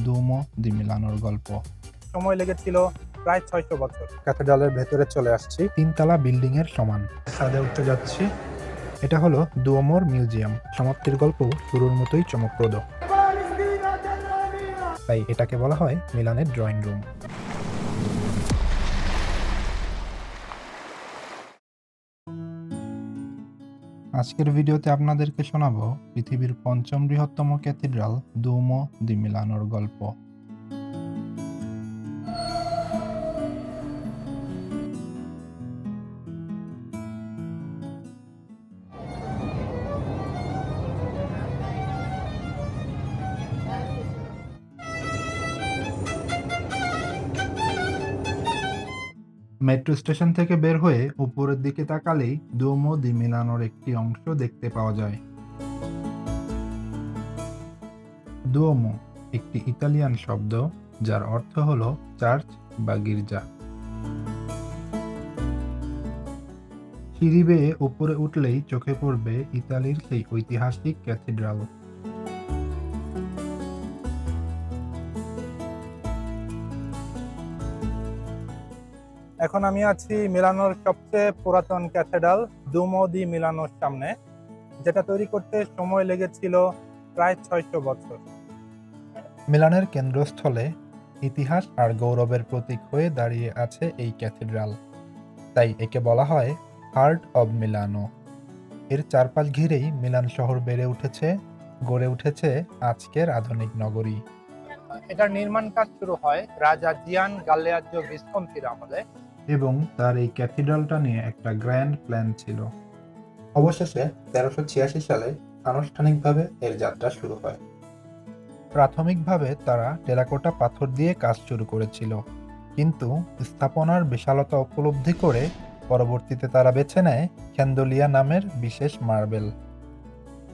দুমো দি মিলানোর গল্প। সময় লেগেছিল প্রায় ছয়শো বছর। ক্যাথেড্রালের ভেতরে চলে আসছি। তিনতলা বিল্ডিং এর সমান। ছাদে উঠতে যাচ্ছি। এটা হলো দুয়োমোর মিউজিয়াম। সমাপ্তির গল্প শুরুর মতোই চমকপ্রদ। তাই এটাকে বলা হয় মিলানের ড্রয়িং রুম। আজকের ভিডিওতে আপনাদেরকে শোনাব পৃথিবীর পঞ্চম বৃহত্তম ক্যাথিড্রাল দুমো দি মিলানোর গল্প। মেট্রো স্টেশন থেকে বের হয়ে উপরের দিকে তাকালেই দুমো দি মিলানোর একটি অংশ দেখতে পাওয়া যায়। দুওমো একটি ইতালিয়ান শব্দ, যার অর্থ হল চার্চ বা গির্জা। সিঁড়ি বেয়ে উপরে উঠলেই চোখে পড়বে ইতালির সেই ঐতিহাসিক ক্যাথিড্রাল। এখন আমি আছি মিলানোর সবচেয়ে পুরাতন ক্যাথেড্রাল দুমদি মিলানোর সামনে যেটা তৈরি করতে সময় লেগেছিল প্রায় ছয়শো বছর। মিলানের কেন্দ্রস্থলে ইতিহাস আর গৌরবের প্রতীক হয়ে দাঁড়িয়ে আছে এই ক্যাথিড্রাল। তাই একে বলা হয় হার্ট অব মিলানো। এর চারপাশ ঘিরেই মিলান শহর বেড়ে উঠেছে গড়ে উঠেছে আজকের আধুনিক নগরী। এটার নির্মাণ কাজ শুরু হয় রাজা জিয়ান গাল্লেয়াজ্জো ভিসকন্তির আমলে। এবং তার এই ক্যাথিড্রালটা নিয়ে একটা গ্র্যান্ড প্ল্যান ছিল। অবশেষে তেরোশো ছিয়াশি সালে আনুষ্ঠানিকভাবে এর যাত্রা শুরু হয়। প্রাথমিকভাবে তারা টেরাকোটা পাথর দিয়ে কাজ শুরু করেছিল কিন্তু স্থাপনার বিশালতা উপলব্ধি করে পরবর্তীতে তারা বেছে নেয় ক্যান্দোলিয়া নামের বিশেষ মার্বেল।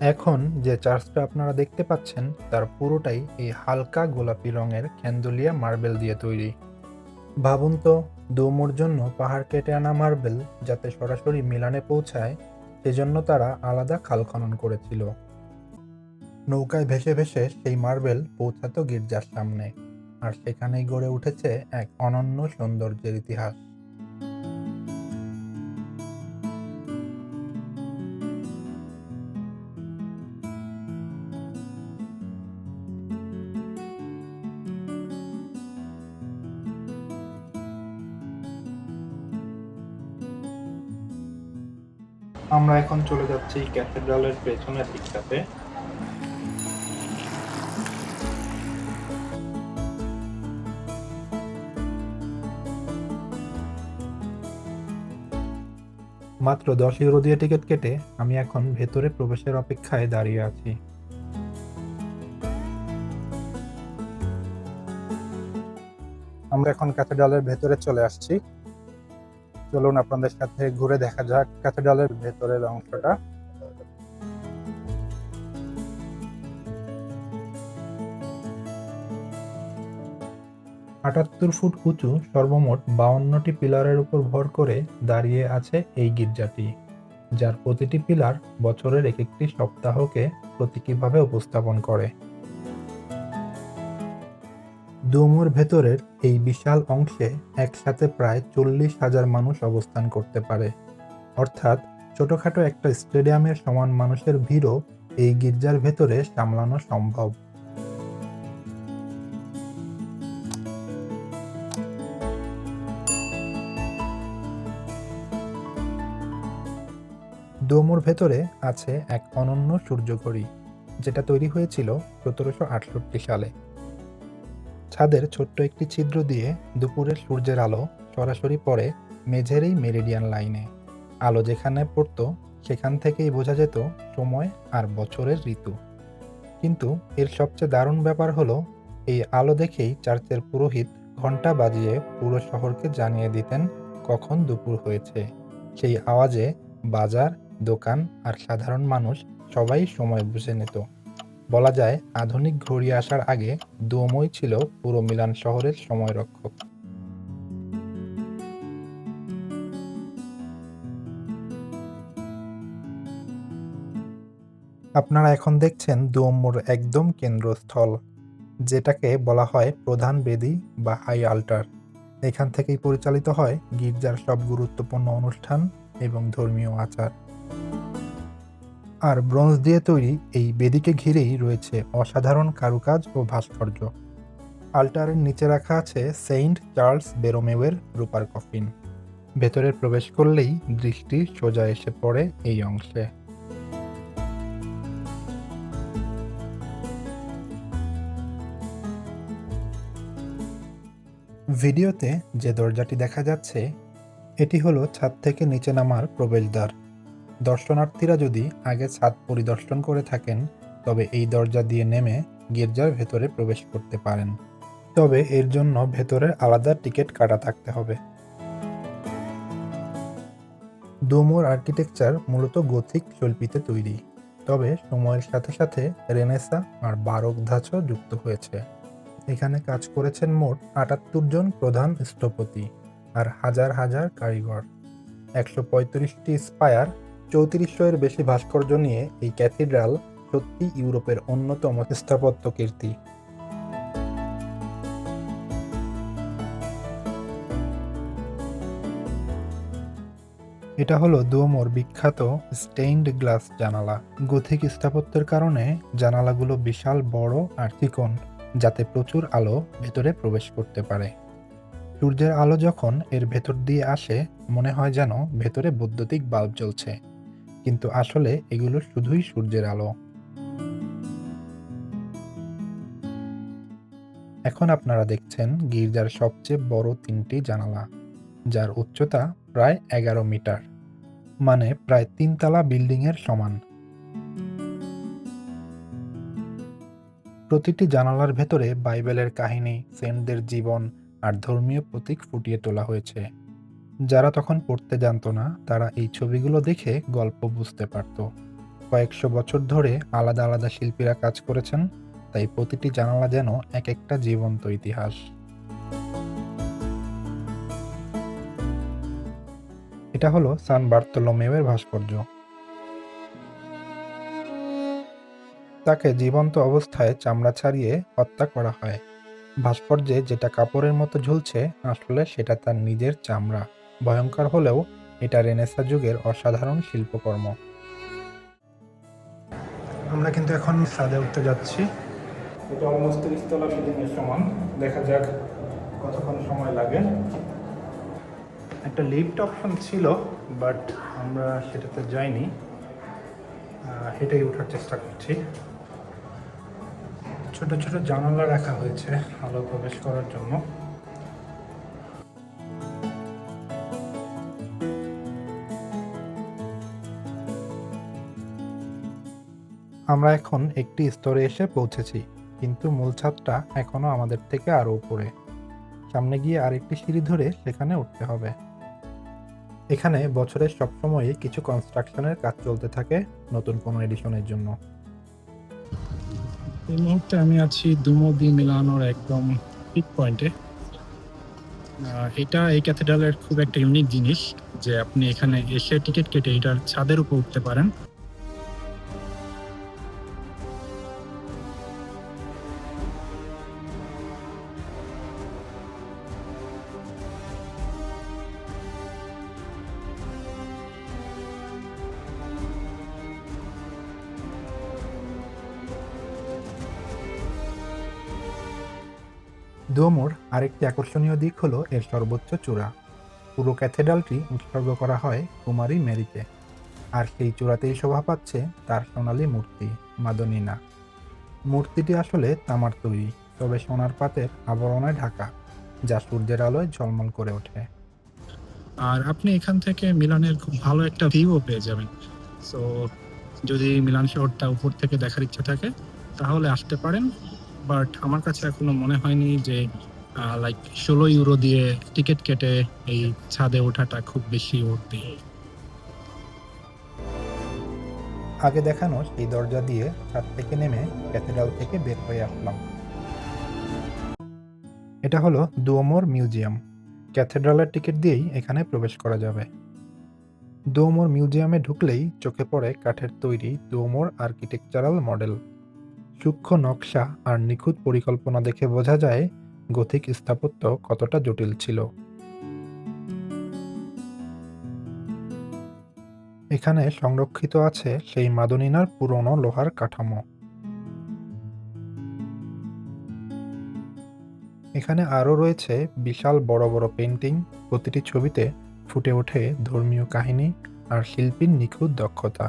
এখন যে চার্চটা আপনারা দেখতে পাচ্ছেন তার পুরোটাই এই হালকা গোলাপি রঙের ক্যান্দোলিয়া মার্বেল দিয়ে তৈরি। ভাবুন তো দৌমোর জন্য পাহাড় কেটে আনা মার্বেল যাতে সরাসরি মিলানে পৌঁছায়, সেজন্য তারা আলাদা খাল খনন করেছিল। নৌকায় ভেসে ভেসে সেই মার্বেল পৌঁছাতো গির্জার সামনে, আর সেখানেই গড়ে উঠেছে এক অনন্য সৌন্দর্যের ইতিহাস। আমরা এখন চলে যাচ্ছি ক্যাথেড্রালের পেছনের দিকটাতে। মাত্র দশ ইউরো দিয়ে টিকিট কেটে আমি এখন ভেতরে প্রবেশের অপেক্ষায় দাঁড়িয়ে আছি। আমরা এখন ক্যাথেড্রালের ভেতরে চলে আসছি। চলুন আপনাদের সাথে ঘুরে দেখা যাক ক্যাথেড্রালের ভেতরের অংশটা। আটাত্তর ফুট উঁচু, সর্বমোট বাউন্নটি পিলারের উপর ভর করে দাঁড়িয়ে আছে এই গির্জাটি, যার প্রতিটি পিলার বছরের এক একটি সপ্তাহকে প্রতীকীভাবে উপস্থাপন করে। দুমুর ভেতরের এই বিশাল অংশে একসাথে প্রায় চল্লিশ হাজার মানুষ অবস্থান করতে পারে। অর্থাৎ ছোটখাটো একটা স্টেডিয়ামের সমান মানুষের ভিড়ও এই গির্জার ভেতরে সামলানো সম্ভব। ডোমোর ভেতরে আছে এক অনন্য সূর্যঘড়ি যেটা তৈরি হয়েছিল সতেরোশো আটষট্টি সালে। ছাদের ছোট্ট একটি ছিদ্র দিয়ে দুপুরের সূর্যের আলো সরাসরি পড়ে মেঝের এই মেরিডিয়ান লাইনে। আলো যেখানে পড়তো, সেখান থেকেই বোঝা যেত সময় আর বছরের ঋতু। কিন্তু এর সবচেয়ে দারুণ ব্যাপার হলো, এই আলো দেখেই চার্চের পুরোহিত ঘণ্টা বাজিয়ে পুরো শহরকে জানিয়ে দিতেন কখন দুপুর হয়েছে। সেই আওয়াজে বাজার, দোকান আর সাধারণ মানুষ সবাই সময় বুঝে নিত। বলা যায়, আধুনিক ঘড়ি আসার আগে দুমই ছিল পুরো মিলান শহরের সময় রক্ষক আপনারা এখন দেখছেন দুমোর একদম কেন্দ্রস্থল, যেটাকে বলা হয় প্রধান বেদি বা হাই আল্টার। এখান থেকেই পরিচালিত হয় গির্জার সব গুরুত্বপূর্ণ অনুষ্ঠান এবং ধর্মীয় আচার। আর ব্রোঞ্জ দিয়ে তৈরি এই বেদিকে ঘিরেই রয়েছে অসাধারণ কারুকাজ ও ভাস্কর্য। আল্টারের নিচে রাখা আছে সেইন্ট চার্লস বেরোমেওয়ের রূপার কফিন। ভেতরে প্রবেশ করলেই দৃষ্টি সোজা এসে পড়ে এই অংশে। ভিডিওতে যে দরজাটি দেখা যাচ্ছে, এটি হলো ছাদ থেকে নিচে নামার প্রবেশদ্বার। দর্শনার্থীরা যদি আগে ছাদ পরিদর্শন করে থাকেন, তবে এই দরজা দিয়ে নেমে গির্জার ভেতরে প্রবেশ করতে পারেন। তবে এর জন্য ভেতরে আলাদা টিকিট কাটা থাকতে হবে। ডোমোর আর্কিটেকচার মূলত গথিক শৈল্পিতে তৈরি। তবে সময়ের সাথে সাথে রেনেসা আর বারক ধাঁচও যুক্ত হয়েছে। এখানে কাজ করেছেন মোট আটাত্তর জন প্রধান স্থপতি আর হাজার হাজার কারিগর। একশো পঁয়ত্রিশটি স্পায়ার চৌত্রিশশো এর বেশি ভাস্কর্য নিয়ে এই ক্যাথিড্রাল সত্যি ইউরোপের অন্যতম স্থাপত্য কীর্তি। এটা হলো দুয়োমোর বিখ্যাত স্টেইনড গ্লাস জানালা। গথিক স্থাপত্যের কারণে জানালাগুলো বিশাল, বড় আর চিকন, যাতে প্রচুর আলো ভেতরে প্রবেশ করতে পারে। সূর্যের আলো যখন এর ভেতর দিয়ে আসে, মনে হয় যেন ভেতরে বৈদ্যুতিক বাল্ব জ্বলছে। কিন্তু আসলে এগুলো শুধুই সূর্যের আলো। এখন আপনারা দেখছেন গির্জার সবচেয়ে বড় তিনটি জানালা, যার উচ্চতা প্রায় এগারো মিটার মানে প্রায় তিনতলা বিল্ডিংয়ের সমান। প্রতিটি জানালার ভেতরে বাইবেলের কাহিনী, সেন্টদের জীবন আর ধর্মীয় প্রতীক ফুটিয়ে তোলা হয়েছে। যারা তখন পড়তে জানতো না, তারা এই ছবিগুলো দেখে গল্প বুঝতে পারত। কয়েকশো বছর ধরে আলাদা আলাদা শিল্পীরা কাজ করেছেন, তাই প্রতিটি জানালা যেন এক একটা জীবন্ত ইতিহাস। এটা হলো সান বার্তোলোমেওয়ের ভাস্কর্য। তাকে জীবন্ত অবস্থায় চামড়া ছাড়িয়ে হত্যা করা হয়। ভাস্কর্যে যেটা কাপড়ের মতো ঝুলছে, আসলে সেটা তার নিজের চামড়া। ভয়ঙ্কর হলেও এটা রেনেসা যুগের অসাধারণ শিল্পকর্ম। আমরা কিন্তু এখন ছাদে উঠতে যাচ্ছি। এটা অলমোস্ট তিরিশতলা বিল্ডিং এর সমান। দেখা যাক কতক্ষণ সময় লাগে। একটা লিফট অপশন ছিল বাট আমরা সেটাতে যাইনি। হেঁটেই ওঠার চেষ্টা করছি। ছোট ছোট জানালা রাখা হয়েছে আলো প্রবেশ করার জন্য। আমরা এখন একটি স্তরে এসে পৌঁছেছি, কিন্তু মূল ছাদটা এখনও আমাদের থেকে আরও উপরে। সামনে গিয়ে আরেকটি সিঁড়ি ধরে সেখানে উঠতে হবে। এখানে বছরের সবসময়ই কিছু কনস্ট্রাকশনের কাজ চলতে থাকে নতুন কোনো এডিশনের জন্য। এই মুহূর্তে আমি আছি দুমদি মিলানোর একদম পিক পয়েন্টে এটা এই ক্যাথেড্রালের খুব একটা ইউনিক জিনিস যে আপনি এখানে এসে টিকিট কেটে এটার ছাদের উপর উঠতে পারেন। দুয়োমোর আরেকটি আকর্ষণীয় দিক হলো এর সর্বোচ্চ চূড়া। পুরো ক্যাথেড্রালটি উৎসর্গ করা হয় কুমারী মেরিকে, আর সেই চূড়াতেই শোভা পাচ্ছে তার সোনালী মূর্তি, মাদনিনা। মূর্তিটি আসলে তামার তৈরি, তবে সোনার পাতের আবরণে ঢাকা, যা সূর্যের আলোয় ঝলমল করে ওঠে। আর আপনি এখান থেকে মিলানের খুব ভালো একটা ভিউও পেয়ে যাবেন। সো যদি মিলান শহরটা উপর থেকে দেখার ইচ্ছা থাকে, তাহলে আসতে পারেন। বাট আমার কাছে এখনও মনে হয়নি যে লাইক ষোলো ইউরো দিয়ে টিকিট কেটে এই ছাদে ওঠাটা খুব বেশি উঠবে আগে দেখানো সেই দরজা দিয়ে ছাদ থেকে নেমে ক্যাথেড্রাল থেকে বের হয়ে আসলাম। এটা হলো দুয়োমোর মিউজিয়াম। ক্যাথেড্রালের টিকিট দিয়েই এখানে প্রবেশ করা যাবে। দুয়োমোর মিউজিয়ামে ঢুকলেই চোখে পড়ে কাঠের তৈরি দুয়োমোর আর্কিটেকচারাল মডেল। সূক্ষ্ম নকশা আর নিখুঁত পরিকল্পনা দেখে বোঝা যায় গথিক স্থাপত্য কতটা জটিল ছিল। এখানে সংরক্ষিত আছে সেই মাদনিনার পুরনো লোহার কাঠামো। এখানে আরও রয়েছে বিশাল বড় বড় পেন্টিং প্রতিটি ছবিতে ফুটে ওঠে ধর্মীয় কাহিনী আর শিল্পীর নিখুঁত দক্ষতা।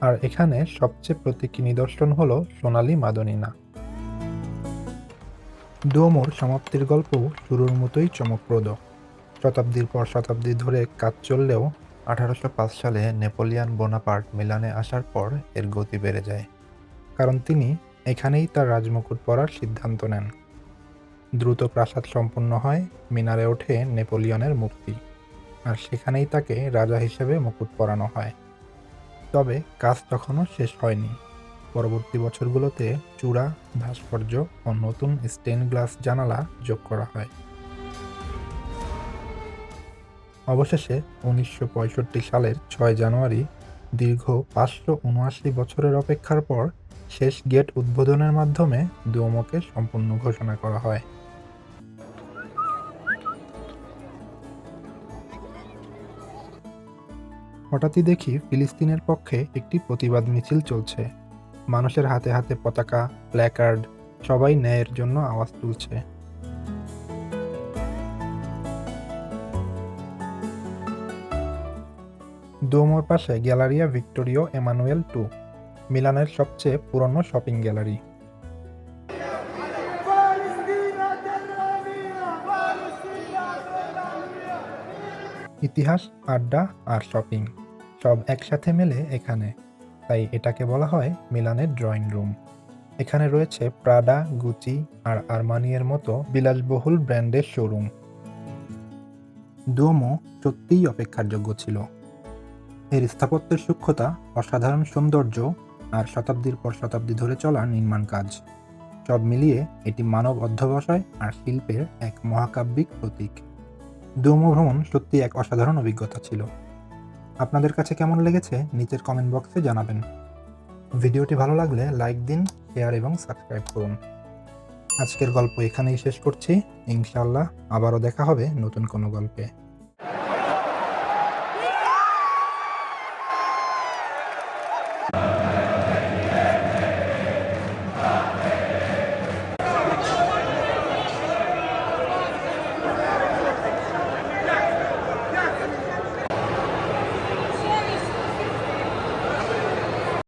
আর এখানে সবচেয়ে প্রতীকী নিদর্শন হলো সোনালী মাদনিনা। ডোমোর সমাপ্তির গল্প শুরুর মতোই চমকপ্রদ। শতাব্দীর পর শতাব্দী ধরে কাজ চললেও আঠারোশো পাঁচ সালে নেপোলিয়ান বোনাপার্ট মিলানে আসার পর এর গতি বেড়ে যায়, কারণ তিনি এখানেই তার রাজমুকুট পরার সিদ্ধান্ত নেন। দ্রুত প্রাসাদ সম্পন্ন হয় মিনারে ওঠে নেপোলিয়নের মুক্তি আর সেখানেই তাকে রাজা হিসেবে মুকুট পরানো হয়। তবে কাজ তখনও শেষ হয়নি। পরবর্তী বছরগুলোতে চূড়া, ভাস্কর্য ও নতুন স্টেন গ্লাস জানালা যোগ করা হয়। অবশেষে উনিশশো পঁয়ষট্টি সালের ছয় জানুয়ারি দীর্ঘ পাঁচশো উনআশি বছরের অপেক্ষার পর শেষ গেট উদ্বোধনের মাধ্যমে দুয়োমোকে সম্পূর্ণ ঘোষণা করা হয়। হঠাৎই দেখি ফিলিস্তিনের পক্ষে একটি প্রতিবাদ মিছিল চলছে। মানুষের হাতে হাতে পতাকা প্ল্যাকার্ড সবাই ন্যায়ের জন্য আওয়াজ তুলছে। দুমোর পাশে গ্যালারিয়া ভিক্টোরিও এমানুয়েল টু, মিলানের সবচেয়ে পুরনো শপিং গ্যালারি। ইতিহাস, আড্ডা আর শপিং। সব একসাথে মেলে এখানে। তাই এটাকে বলা হয় মিলানের ড্রয়িং রুম। এখানে রয়েছে প্রাডা গুচি আর আরমানিয়ের মতো বিলাসবহুল ব্র্যান্ডের শোরুম ডোমো সত্যিই অপেক্ষার যোগ্য ছিল। এর স্থাপত্যের সূক্ষ্মতা, অসাধারণ সৌন্দর্য আর শতাব্দীর পর শতাব্দী ধরে চলা নির্মাণ কাজ। সব মিলিয়ে এটি মানব অধ্যবসায় আর শিল্পের এক মহাকাব্যিক প্রতীক। ডোমো ভ্রমণ সত্যি এক অসাধারণ অভিজ্ঞতা ছিল। আপনাদের কাছে কেমন লেগেছে নিচের কমেন্ট বক্সে জানাবেন। ভিডিওটি ভালো লাগলে লাইক দিন শেয়ার এবং সাবস্ক্রাইব করুন। আজকের গল্প এখানেই শেষ করছি। ইনশাল্লাহ আবারও দেখা হবে নতুন কোনো গল্পে।